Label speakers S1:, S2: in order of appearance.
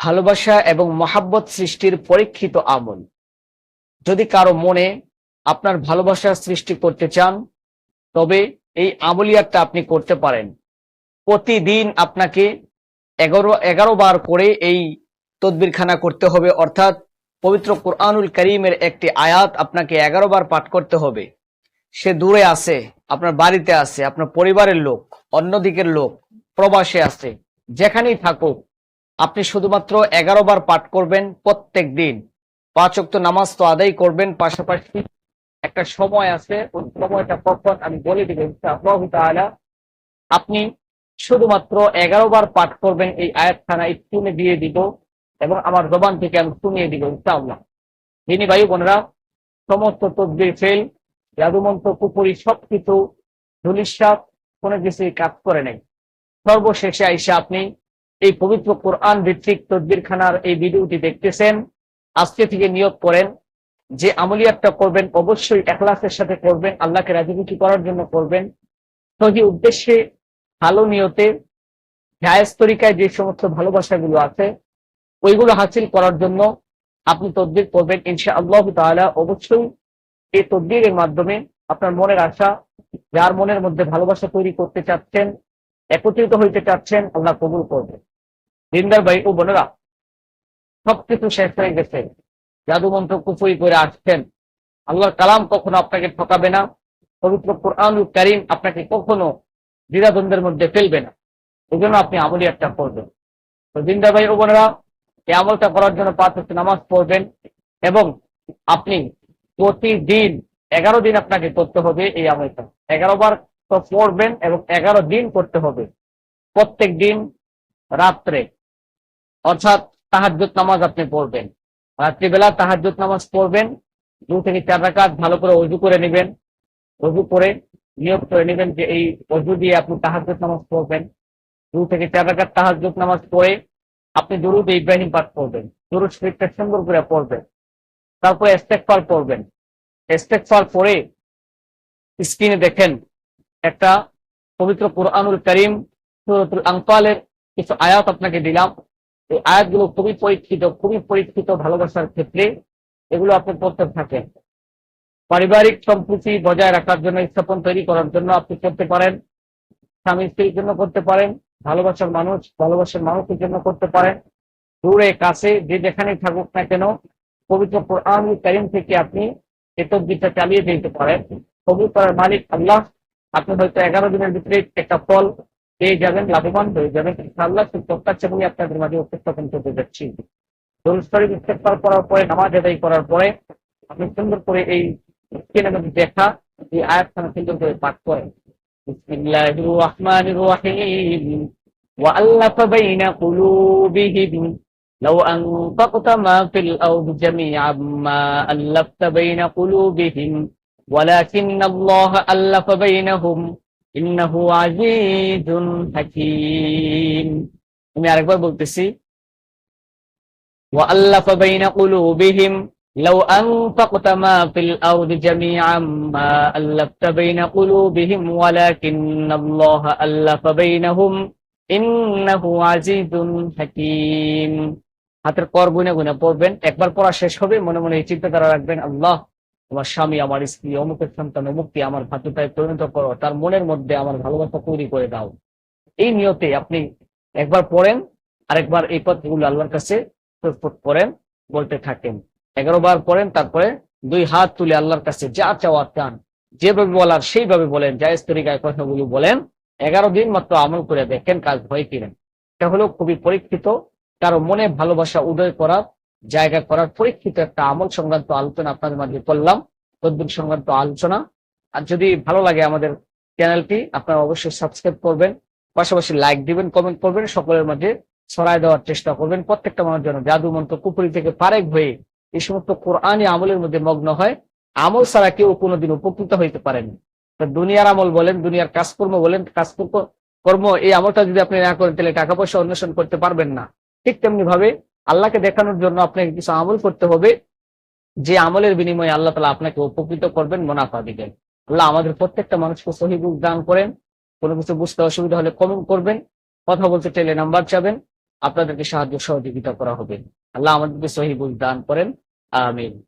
S1: ভালোবাসা এবং মহাব্বত সৃষ্টির পরীক্ষিত আমল। যদি কারও মনে আপনার ভালোবাসা সৃষ্টি করতে চান, তবে এই আমলিয়াতটা আপনি করতে পারেন। প্রতিদিন আপনাকে এগারো এগারো বার করে এই তদবিরখানা করতে হবে, অর্থাৎ পবিত্র কোরআনুল করিমের একটি আয়াত আপনাকে এগারো বার পাঠ করতে হবে। সে দূরে আছে, আপনার বাড়িতে আছে, আপনার পরিবারের লোক অন্য দিকের লোক, প্রবাসে আছে, যেখানেই থাকুক আপনি শুধুমাত্র এগারো বার পাঠ করবেন প্রত্যেক দিন। পাঁচ অক্ত নামাজ তো আদায় করবেন, পাশাপাশি একটা সময় আছে, ওই সময়টা কখন আমি বলে দিব তাআলা, আপনি শুধুমাত্র এগারো বার পাঠ করবেন, এই আয়াতখানা স্ক্রিনে দিয়ে দিব এবং আমার জবান থেকে আমি শুনিয়ে দিব ইনশাআল্লাহ। যিনি ভাই বোনেরা, সমস্ত তদ্বির ফেল জাদুমন্ত্র পুকুরি সবকিছু ধুলিশ্বাস কোনো কিছুই কাজ করে নেই। সর্বশেষে আইসা আপনি এই পবিত্র কোরআন ভিত্তিক তদ্বির খানার এই ভিডিওটি দেখতেছেন। আজকে থেকে নিয়োগ করেন। যে আমলিয়াতটা করবেন, অবশ্যই এখলাসের সাথে করবেন, আল্লাহকে রাজনীতি করার জন্য করবেন। সহি উদ্দেশ্যে, ভালো নিয়তে, জায়েজ তরিকায় যে সমস্ত ভালোবাসাগুলো আছে, ওইগুলো হাসিল করার জন্য আপনি তদ্বির করবেন। ইনশা আল্লাহ তাআলা অবশ্যই এই তদ্বিরের মাধ্যমে আপনার মনের আশা, যার মনের মধ্যে ভালোবাসা তৈরি করতে চাচ্ছেন একত্রিত হইতে চাচ্ছেন, আল্লাহ কবুল করবেন দিনদার ভাই ও বোনেরা, সবকিছু শেষ হয়ে গেছে। জাদু মন্ত্র কুফুরি করে আসছেন। আল্লাহর কালাম কখনো আপনাকে ঠকাবে না। পবিত্র কোরআনুল করিম আপনাকে কখনো দ্বিধাদ্বন্দ্বের মধ্যে ফেলবে না। এই জন্য আপনি আমলি একটা করবেন। তো দিনদার ভাই ও বোনেরা, এই আমলটা করার জন্য পাঁচ নামাজ পড়বেন এবং আপনি প্রতিদিন এগারো দিন আপনাকে করতে হবে এই আমলটা। এগারো বার পড়বেন এবং এগারো দিন করতে হবে। প্রত্যেক দিন রাত্রে। অর্থাৎ তাহাজ্জুদ নামাজ আপনি পড়বেন। রাত্রিবেলা তাহাজ্জুদ নামাজ পড়বেন। দু থেকে চার রাকাত ভালো করে অজু করে নেবেন। অজু করে নিয়োগ করে নেবেন যে এই অজু দিয়ে আপনি তাহাজ্জুদ নামাজ পড়বেন। দু থেকে চার রাকাত তাহাজ্জুদ নামাজ পড়ে আপনি দুরুদ ইব্রাহিম পাঠ করবেন দুরুদ শরীফটা সুন্দর করে পড়বেন। তারপরে ইস্তেগফার পড়বেন। ইস্তেগফার পড়ে স্ক্রিনে দেখেন একটা পবিত্র কোরআনুল করিম সূরাতুল আনফালের কিছু আয়াত আপনাকে দিলাম। এই আয়াতগুলো খুবই পরীক্ষিত খুবই পরীক্ষিত ভালোবাসার ক্ষেত্রে এগুলো আপনি পড়তে থাকেন। পারিবারিক সম্প্রীতি বজায় রাখার জন্য, স্থাপন তৈরি করার জন্য আপনি করতে পারেন। স্বামী স্ত্রীর জন্য করতে পারেন, ভালোবাসার মানুষ ভালোবাসার মানুষের জন্য করতে পারেন। দূরে, কাছে, যে যেখানেই থাকুক না কেন, পবিত্র কোরআন কারিম থেকে আপনি এতদ্বিটা চালিয়ে দিতে পারেন। কবুল করার মালিক আল্লাহ। আপনি হয়তো এগারো দিনের ভিতরে একটা ফল পেয়ে যাবেন লাভবান হয়ে যাবেন আল্লাহ সেই প্রত্যাশা বলে আপনাদের মাঝে উপস্থাপন করতে যাচ্ছি দরুস্তরিক ইস্তেফার করার পরে নামাজ আদায় করার পরে আপনি সুন্দর করে এই স্ক্রিনের মধ্যে দেখা এই আয়াতখানা সুন্দর করে পাঠ করেন বিসমিল্লাহির রহমানির রহিম وألف بين قلوبهم لو أنفقت ما في الأرض جميعا ما ألفت بين قلوبهم ولكن الله ألف بينهم إنه عزيز حكيم আমি আরেকবার বলতেছি وألف بين قلوبهم لو أنفقت ما في الأرض جميعا ما ألفت بين قلوبهم ولكن الله ألف بينهم إنه عزيز حكيم হাতের কর গুনে গুনে পড়বেন একবার পড়া শেষ হবে মনে মনে এই চিন্তাধারা রাখবেন আল্লাহ আমার স্বামী, আমার স্ত্রী অমুকের সন্তান অমুকটি আমার ভাতুটায় পরিণত করো, তার মনের মধ্যে আমার ভালোবাসা তৈরি করে দাও। এই নিয়তে আপনি একবার পড়েন, আরেকবার এই পথগুলো আল্লাহর কাছে প্রস্তুত করেন, বলতে থাকেন। এগারো বার পড়েন, তারপরে দুই হাত তুলে আল্লাহর কাছে যা চাওয়া চান, যেভাবে বলার সেইভাবে বলেন, জায়েজ তরিকায় কথাগুলো বলেন, এগারো দিন মাত্র আমল করে দেখেন কাজ হয় কিনেন এটা হলো খুবই পরীক্ষিত, কারও মনে ভালোবাসা উদয় করার জায়গা করার পরীক্ষিত একটা আমল সংক্রান্ত আলোচনা আপনাদের মাঝে করলাম, তদ্বির সংক্রান্ত আলোচনা। আর যদি ভালো লাগে আমাদের চ্যানেলটি, আপনারা অবশ্যই সাবস্ক্রাইব করবেন, পাশাপাশি লাইক দিবেন, কমেন্ট করবেন, সকলের মাঝে ছড়াই দেওয়ার চেষ্টা করবেন। প্রত্যেকটা মানুষ যেন জাদু মন্ত্র কুপুরি থেকে পারেক হয়ে এই সমস্ত কোরআনি আমলের মধ্যে মগ্ন হয়। আমল ছাড়া কেউ কোনোদিন উপকৃত হইতে পারেনি দুনিয়ার আমল বলেন, দুনিয়ার কাজকর্ম বলেন, কাজকর্ম, কর্ম, এই আমলটা যদি আপনি না করেন, তাহলে টাকা পয়সা অন্বেষণ করতে পারবেন না। ঠিক তেমনি ভাবে আল্লাহকে দেখানোর জন্য আপনাকে কিছু আমল করতে হবে। যে আমলের বিনিময়ে আল্লাহ তালা আপনাকে উপকৃত করবেন মুনাফা দিবেন। আল্লাহ আমাদের প্রত্যেকটা মানুষকে সহি বুক দান করেন। কোনো কিছু বুঝতে অসুবিধা হলে কমেন্ট করবেন। কথা বলতে টেলে নাম্বার চাবেন। আপনাদেরকে সাহায্য সহযোগিতা করা হবে। আল্লাহ আমাদেরকে সহি বুঝ দান করেন। আমিন।